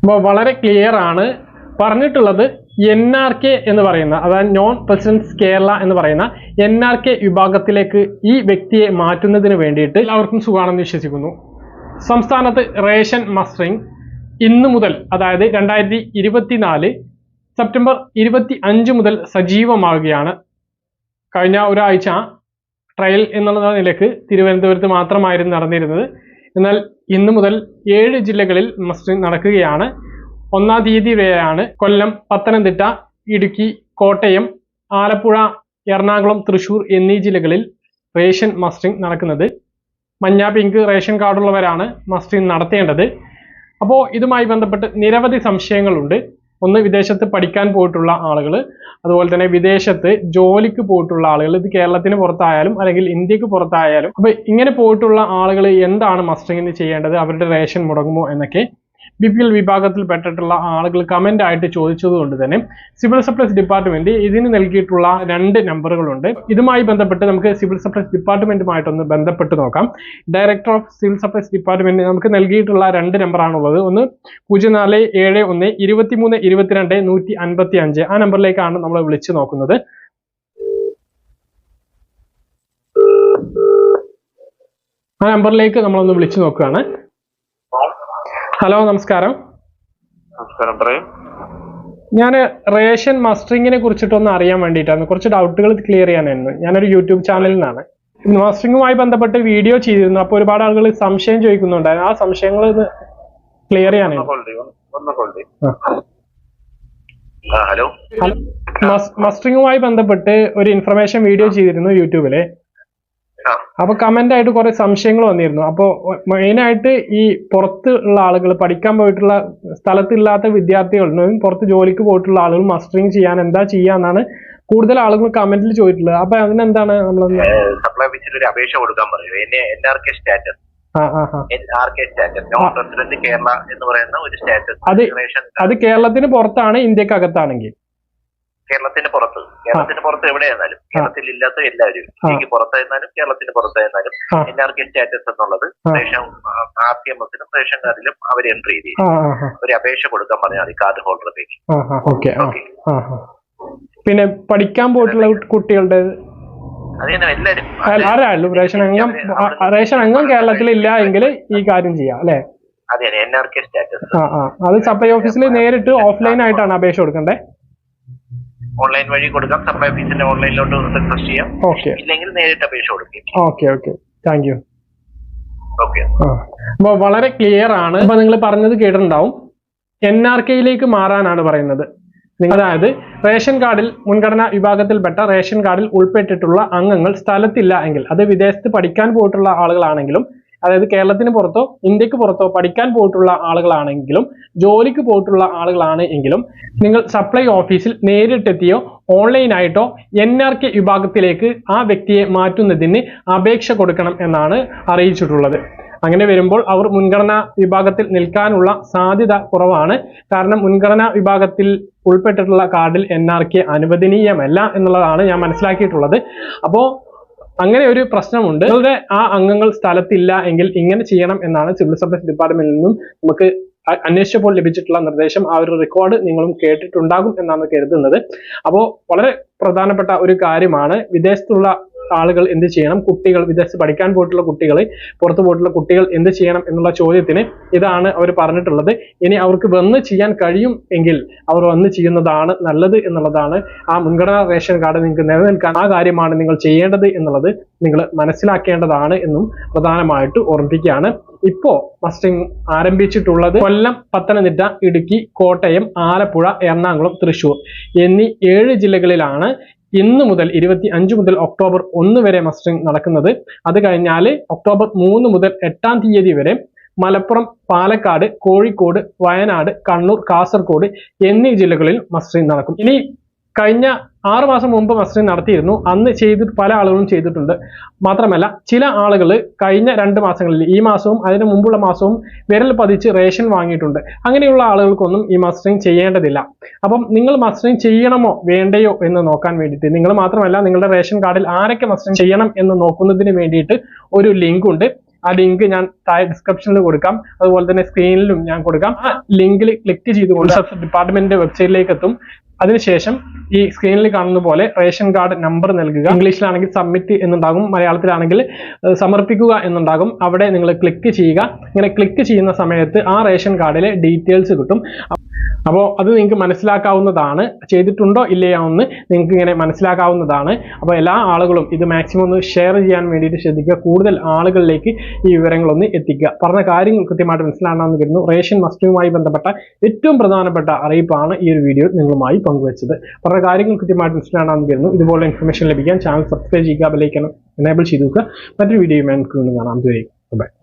അപ്പോൾ വളരെ ക്ലിയർ ആണ്. പറഞ്ഞിട്ടുള്ളത് എൻ ആർ കെ എന്ന് പറയുന്ന അതായത് നോൺ പ്രസിഡൻസ് കേരള എന്ന് പറയുന്ന എൻ ആർ കെ വിഭാഗത്തിലേക്ക് ഈ വ്യക്തിയെ മാറ്റുന്നതിന് വേണ്ടിയിട്ട് എല്ലാവർക്കും സുഖമാണെന്ന് വിശ്വസിക്കുന്നു. സംസ്ഥാനത്ത് റേഷൻ മസ്റ്ററിംഗ് ഇന്ന് മുതൽ അതായത് രണ്ടായിരത്തി ഇരുപത്തിനാല് സെപ്റ്റംബർ ഇരുപത്തി അഞ്ച് മുതൽ സജീവമാവുകയാണ്. കഴിഞ്ഞ ഒരാഴ്ച ട്രയൽ എന്നുള്ള നിലയ്ക്ക് തിരുവനന്തപുരത്ത് മാത്രമായിരുന്നു നടന്നിരുന്നത്. എന്നാൽ ഇന്നു മുതൽ ഏഴ് ജില്ലകളിൽ മസ്റ്ററിംഗ് നടക്കുകയാണ്. ഒന്നാം തീയതി വരെയാണ് കൊല്ലം പത്തനംതിട്ട ഇടുക്കി കോട്ടയം ആലപ്പുഴ എറണാകുളം തൃശൂർ എന്നീ ജില്ലകളിൽ റേഷൻ മസ്റ്ററിംഗ് നടക്കുന്നത്. മഞ്ഞ പിങ്ക് റേഷൻ കാർഡുള്ളവരാണ് മസ്റ്ററിംഗ് നടത്തേണ്ടത്. അപ്പോൾ ഇതുമായി ബന്ധപ്പെട്ട് നിരവധി സംശയങ്ങളുണ്ട്. ഒന്ന് വിദേശത്ത് പഠിക്കാൻ പോയിട്ടുള്ള ആളുകൾ അതുപോലെ തന്നെ വിദേശത്ത് ജോലിക്ക് പോയിട്ടുള്ള ആളുകൾ ഇത് കേരളത്തിന് പുറത്തായാലും അല്ലെങ്കിൽ ഇന്ത്യയ്ക്ക് പുറത്തായാലും. അപ്പൊ ഇങ്ങനെ പോയിട്ടുള്ള ആളുകൾ എന്താണ് മസ്റ്ററിങ്ങിന് ചെയ്യേണ്ടത്? അവരുടെ റേഷൻ മുടങ്ങുമോ എന്നൊക്കെ ബി പി എൽ വിഭാഗത്തിൽപ്പെട്ടിട്ടുള്ള ആളുകൾ കമന്റ് ആയിട്ട് ചോദിച്ചതുകൊണ്ട് തന്നെ സിവിൽ സപ്ലൈസ് ഡിപ്പാർട്ട്മെന്റ് ഇതിന് നൽകിയിട്ടുള്ള രണ്ട് നമ്പറുകളുണ്ട് ഇതുമായി ബന്ധപ്പെട്ട് നമുക്ക് സിവിൽ സപ്ലൈസ് ഡിപ്പാർട്ട്മെന്റുമായിട്ടൊന്ന് ബന്ധപ്പെട്ട് നോക്കാം. Director of civil supplies department നമുക്ക് നൽകിയിട്ടുള്ള രണ്ട് നമ്പറാണുള്ളത് ഒന്ന് പൂജ്യം നാല് ഏഴ് ഒന്ന് ഇരുപത്തിമൂന്ന് ഇരുപത്തിരണ്ട് നൂറ്റി അൻപത്തി അഞ്ച് ആ നമ്പറിലേക്കാണ് നമ്മൾ വിളിച്ചു നോക്കുന്നത്. ആ നമ്പറിലേക്ക് നമ്മളൊന്ന് വിളിച്ചു നോക്കുകയാണ്. ഹലോ നമസ്കാരം. നമസ്കാരം പറയും. ഞാൻ റേഷൻ മസ്റ്ററിങ്ങിനെ കുറിച്ചിട്ടൊന്ന് അറിയാൻ വേണ്ടിയിട്ടാണ് കുറച്ച് ഡൗട്ടുകൾ ക്ലിയർ ചെയ്യാനായിരുന്നു. ഞാനൊരു യൂട്യൂബ് ചാനലിൽ നിന്നാണ്. മസ്റ്ററിങ്ങുമായി ബന്ധപ്പെട്ട് വീഡിയോ ചെയ്തിരുന്നു. അപ്പോൾ ഒരുപാട് ആളുകൾ സംശയം ചോദിക്കുന്നുണ്ടായിരുന്നു. ആ സംശയങ്ങൾ ക്ലിയർ ചെയ്യാനായിരുന്നു. ഹലോ. മസ്റ്ററിങ്ങുമായി ബന്ധപ്പെട്ട് ഒരു ഇൻഫർമേഷൻ വീഡിയോ ചെയ്തിരുന്നു യൂട്യൂബിൽ. അപ്പൊ കമന്റ് ആയിട്ട് കുറെ സംശയങ്ങൾ വന്നിരുന്നു. അപ്പോൾ മെയിൻ ആയിട്ട് ഈ പുറത്ത് ഉള്ള ആളുകൾ പഠിക്കാൻ പോയിട്ടുള്ള സ്ഥലത്തില്ലാത്ത വിദ്യാർത്ഥികളും പുറത്ത് ജോലിക്ക് പോയിട്ടുള്ള ആളുകൾ മസ്റ്ററിങ് ചെയ്യാൻ എന്താ ചെയ്യാന്നാണ് കൂടുതൽ ആളുകൾ കമന്റിൽ ചോദിച്ചിട്ടുള്ളത്. അപ്പൊ അതിനെന്താണ് നമ്മൾ സപ്ലൈ ഓഫീസിൽ ഒരു അപേക്ഷ കൊടുക്കാൻ പറയൂ. എന്നെ എൻ ആർ കെ സ്റ്റാറ്റസ് അത് കേരളത്തിന് പുറത്താണ് ഇന്ത്യക്കകത്താണെങ്കിൽ. കേരളത്തിന് പുറത്ത്. കേരളത്തിന് പുറത്ത് എവിടെയായിരുന്നാലും കേരളത്തിൽ ഇല്ലാത്ത എല്ലാവരും ഇന്ത്യയ്ക്ക് പുറത്തായിരുന്നാലും കേരളത്തിന് പുറത്തായിരുന്നാലും എല്ലാവർക്കും എൻ ആർ കെ സ്റ്റാറ്റസ് എന്നുള്ളത്. റേഷൻ ആർ ടി എം എസിലും റേഷൻ കാർഡിലും അവർ എൻട്രി ചെയ്ത്. ഒരു അപേക്ഷ കൊടുക്കാൻ പറഞ്ഞാൽ മതി കാർഡ് ഹോൾഡറിലേക്ക് ഓക്കെ പിന്നെ പഠിക്കാൻ പോയിട്ടുള്ള കുട്ടികളുടെ ആരായാലും റേഷൻ അംഗം റേഷൻ അംഗം കേരളത്തിൽ ഇല്ല എങ്കിൽ ഈ കാര്യം ചെയ്യാം അല്ലെ? അതെ സപ്ലൈ ഓഫീസിൽ നേരിട്ട് ഓഫ്ലൈൻ ആയിട്ടാണ് അപേക്ഷ കൊടുക്കണ്ടേ? ഓൺലൈൻ വഴി കൊടുക്കാം. സപ്ലൈ ഓഫീസിന്റെ ഓൺലൈനിലോട്ട് റിക്വസ്റ്റ് ചെയ്യാം. ഓക്കെ ഇല്ലെങ്കിൽ നേരിട്ട് അപേക്ഷ കൊടുക്കും ഓക്കെ ഓക്കെ താങ്ക് യു അപ്പൊ അപ്പോൾ വളരെ ക്ലിയർ ആണ്. അപ്പൊ നിങ്ങൾ പറഞ്ഞത് കേട്ടിട്ടുണ്ടാവും. എൻ ആർ കെയിലേക്ക് മാറാനാണ് പറയുന്നത്. നിങ്ങൾ അതായത് റേഷൻ കാർഡിൽ മുൻഗണനാ വിഭാഗത്തിൽപ്പെട്ട റേഷൻ കാർഡിൽ ഉൾപ്പെട്ടിട്ടുള്ള അംഗങ്ങൾ സ്ഥലത്തില്ല എങ്കിൽ അത് വിദേശത്ത് പഠിക്കാൻ പോയിട്ടുള്ള ആളുകളാണെങ്കിലും അതായത് കേരളത്തിന് പുറത്തോ ഇന്ത്യയ്ക്ക് പുറത്തോ പഠിക്കാൻ പോയിട്ടുള്ള ആളുകളാണെങ്കിലും ജോലിക്ക് പോയിട്ടുള്ള ആളുകളാണ് എങ്കിലും നിങ്ങൾ സപ്ലൈ ഓഫീസിൽ നേരിട്ടെത്തിയോ ഓൺലൈനായിട്ടോ എൻ ആർ കെ വിഭാഗത്തിലേക്ക് ആ വ്യക്തിയെ മാറ്റുന്നതിന് അപേക്ഷ കൊടുക്കണം എന്നാണ് അറിയിച്ചിട്ടുള്ളത്. അങ്ങനെ വരുമ്പോൾ അവർ മുൻഗണനാ വിഭാഗത്തിൽ നിൽക്കാനുള്ള സാധ്യത കുറവാണ്. കാരണം മുൻഗണനാ വിഭാഗത്തിൽ ഉൾപ്പെട്ടിട്ടുള്ള കാർഡിൽ എൻ ആർ കെ അനുവദനീയമല്ല എന്നുള്ളതാണ് ഞാൻ മനസ്സിലാക്കിയിട്ടുള്ളത്. അപ്പോൾ അങ്ങനെ ഒരു പ്രശ്നമുണ്ട്. നിങ്ങളുടെ ആ അംഗങ്ങൾ സ്ഥലത്തില്ല എങ്കിൽ ഇങ്ങനെ ചെയ്യണം എന്നാണ് സിവിൽ സപ്ലൈസ് ഡിപ്പാർട്ട്മെന്റിൽ നിന്നും നമുക്ക് അന്വേഷിച്ചപ്പോൾ ലഭിച്ചിട്ടുള്ള നിർദ്ദേശം. ആ ഒരു റെക്കോർഡ് നിങ്ങളും കേട്ടിട്ടുണ്ടാകും എന്നാണ് കരുതുന്നത്. അപ്പോൾ വളരെ പ്രധാനപ്പെട്ട ഒരു കാര്യമാണ് വിദേശത്തുള്ള ആളുകൾ എന്ത് ചെയ്യണം? കുട്ടികൾ വിദേശത്ത് പഠിക്കാൻ പോയിട്ടുള്ള കുട്ടികളെ പുറത്തു പോയിട്ടുള്ള കുട്ടികൾ എന്ത് ചെയ്യണം എന്നുള്ള ചോദ്യത്തിന് ഇതാണ് അവർ പറഞ്ഞിട്ടുള്ളത്. ഇനി അവർക്ക് വന്ന് ചെയ്യാൻ കഴിയും എങ്കിൽ അവർ വന്ന് ചെയ്യുന്നതാണ് നല്ലത് എന്നുള്ളതാണ് ആ മുൻഗണനാ റേഷൻ കാർഡ് നിങ്ങൾക്ക് നിലനിൽക്കാൻ ആ കാര്യമാണ് നിങ്ങൾ ചെയ്യേണ്ടത് എന്നുള്ളത് നിങ്ങൾ മനസ്സിലാക്കേണ്ടതാണ് എന്നും പ്രധാനമായിട്ട് ഓർമ്മിപ്പിക്കുകയാണ്. ഇപ്പോ മസ്റ്റിംഗ് ആരംഭിച്ചിട്ടുള്ളത് കൊല്ലം പത്തനംതിട്ട ഇടുക്കി കോട്ടയം ആലപ്പുഴ എറണാകുളം തൃശൂർ എന്നീ ഏഴ് ജില്ലകളിലാണ് ഇന്ന് മുതൽ ഇരുപത്തി അഞ്ച് മുതൽ ഒക്ടോബർ ഒന്ന് വരെ മസ്റ്ററിംഗ് നടക്കുന്നത്. അത് കഴിഞ്ഞാൽ ഒക്ടോബർ മൂന്ന് മുതൽ എട്ടാം തീയതി വരെ മലപ്പുറം പാലക്കാട് കോഴിക്കോട് വയനാട് കണ്ണൂർ കാസർഗോഡ് എന്നീ ജില്ലകളിൽ മസ്റ്ററിംഗ് നടക്കും. ഇനി കഴിഞ്ഞ ആറ് മാസം മുമ്പ് മസ്റ്ററിംഗ് നടത്തിയിരുന്നു. അന്ന് ചെയ്ത് പല ആളുകളും ചെയ്തിട്ടുണ്ട്. മാത്രമല്ല ചില ആളുകൾ കഴിഞ്ഞ രണ്ട് മാസങ്ങളിൽ ഈ മാസവും അതിന് മുമ്പുള്ള മാസവും വിരൽ പതിച്ച് റേഷൻ വാങ്ങിയിട്ടുണ്ട്. അങ്ങനെയുള്ള ആളുകൾക്കൊന്നും ഈ മസ്റ്ററിങ് ചെയ്യേണ്ടതില്ല. അപ്പം നിങ്ങൾ മസ്റ്ററിങ് ചെയ്യണമോ വേണ്ടയോ എന്ന് നോക്കാൻ വേണ്ടിയിട്ട് നിങ്ങൾ മാത്രമല്ല നിങ്ങളുടെ റേഷൻ കാർഡിൽ ആരൊക്കെ മസ്റ്ററിങ് ചെയ്യണം എന്ന് നോക്കുന്നതിന് വേണ്ടിയിട്ട് ഒരു ലിങ്ക് ഉണ്ട്. ആ ലിങ്ക് ഞാൻ താഴെ ഡിസ്ക്രിപ്ഷനിൽ കൊടുക്കാം. അതുപോലെ തന്നെ സ്ക്രീനിലും ഞാൻ കൊടുക്കാം. ആ ലിങ്കിൽ ക്ലിക്ക് ചെയ്തുകൊണ്ട് ഡിപ്പാർട്ട്മെന്റിന്റെ വെബ്സൈറ്റിലേക്ക് എത്തും. അതിനുശേഷം ഈ സ്ക്രീനിൽ കാണുന്ന പോലെ റേഷൻ കാർഡ് നമ്പർ നൽകുക. ഇംഗ്ലീഷിലാണെങ്കിൽ സബ്മിറ്റ് എന്നുണ്ടാകും. മലയാളത്തിലാണെങ്കിൽ സമർപ്പിക്കുക എന്നുണ്ടാകും. അവിടെ നിങ്ങൾ ക്ലിക്ക് ചെയ്യുക. ഇങ്ങനെ ക്ലിക്ക് ചെയ്യുന്ന സമയത്ത് ആ റേഷൻ കാർഡിലെ ഡീറ്റെയിൽസ് കിട്ടും. അപ്പോൾ അത് നിങ്ങൾക്ക് മനസ്സിലാക്കാവുന്നതാണ്. ചെയ്തിട്ടുണ്ടോ ഇല്ലയോ എന്ന് നിങ്ങൾക്ക് ഇങ്ങനെ മനസ്സിലാക്കാവുന്നതാണ്. അപ്പോൾ എല്ലാ ആളുകളും ഇത് മാക്സിമം ഒന്ന് ഷെയർ ചെയ്യാൻ വേണ്ടിയിട്ട് ശ്രദ്ധിക്കുക. കൂടുതൽ ആളുകളിലേക്ക് ഈ വിവരങ്ങളൊന്ന് എത്തിക്കുക. പറഞ്ഞ കാര്യങ്ങൾ കൃത്യമായിട്ട് മനസ്സിലാണെന്ന് കരുതുന്നു. റേഷൻ മസ്റ്റുമായി ബന്ധപ്പെട്ട ഏറ്റവും പ്രധാനപ്പെട്ട അറിയിപ്പാണ് ഈ ഒരു വീഡിയോ നിങ്ങളുമായി പങ്കുവച്ചത്. പറഞ്ഞ കാര്യങ്ങൾ കൃത്യമായിട്ട് മനസ്സിലാണെന്ന് കരുതുന്നു. ഇതുപോലെ ഇൻഫർമേഷൻ ലഭിക്കാൻ ചാനൽ സബ്സ്ക്രൈബ് ചെയ്യുക ബെലൈക്കണം എനേബിൾ ചെയ്തു വെക്കുക. മറ്റൊരു നമുക്ക് വീണ്ടും കാണാം. ബൈ